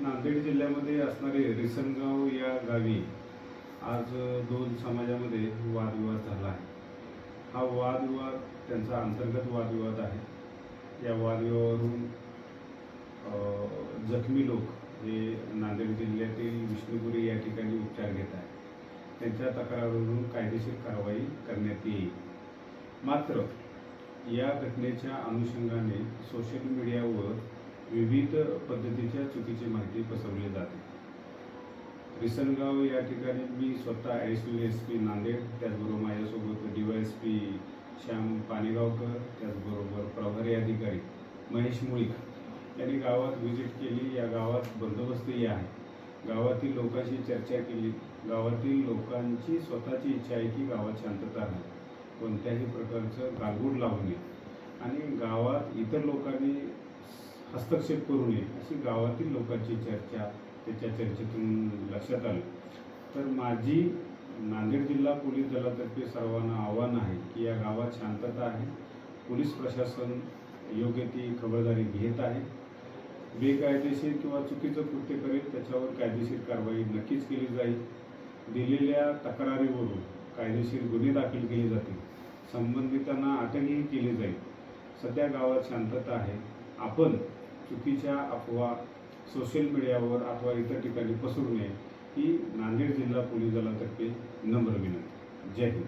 नांदेड जिल्ह्यामध्ये असणारे रिसनगाव या गावी आज दोन समाजामध्ये वादविवाद झाला आहे. हा वादविवाद त्यांचा अंतर्गत वादविवाद आहे. या वादविवादावरून जखमी लोक हे नांदेड जिल्ह्यातील विष्णुपुरी या ठिकाणी उपचार घेत आहेत. त्यांच्या तक्रारीवरून कायदेशीर कारवाई करण्यात येईल. मात्र या घटनेच्या अनुषंगाने सोशल मीडियावर विविध पद्धतीच्या चुकीची माहिती रिसनगाव या ठिकाणी मी स्वतः ॲडिशनल एस पी नांदेड त्याचबरोबर माझ्यासोबत D Y S P Shyam Panigaonkar त्याचबरोबर प्रभारी अधिकारी महेश मुळीक यांनी गावात व्हिजिट केली. या गावात बंदोबस्तही आहे. गावातील लोकांशी चर्चा केली. गावातील लोकांची स्वतःची इच्छा आहे की गावात शांतता आहे कोणत्याही प्रकारचं गालबोट लावू नये. आणि गावात इतर लोकांनी हस्तक्षेप करू नये अशी गावातील लोकांची चर्चा त्याच्या चर्चेतून लक्षात आली. तर माझी नांदेड जिल्हा पोलीस दलातर्फे सर्वांना आव्हान आहे की या गावात शांतता आहे. पोलीस प्रशासन योग्य ती खबरदारी घेत आहे. बेकायदेशीर किंवा चुकीचं कृत्य करेल त्याच्यावर कायदेशीर कारवाई नक्कीच केली जाईल. दिलेल्या तक्रारीवरून कायदेशीर गुन्हे दाखल केले जातील. संबंधितांना अटकही केली जाईल. सध्या गावात शांतता आहे. आपण चुकीच्या अफवा सोशल मीडियावर अथवा इतर ठिकाणी पसरू नये ही नांदेड जिल्हा पोलीस दलातर्फे नम्र विनंती. जय हिंद.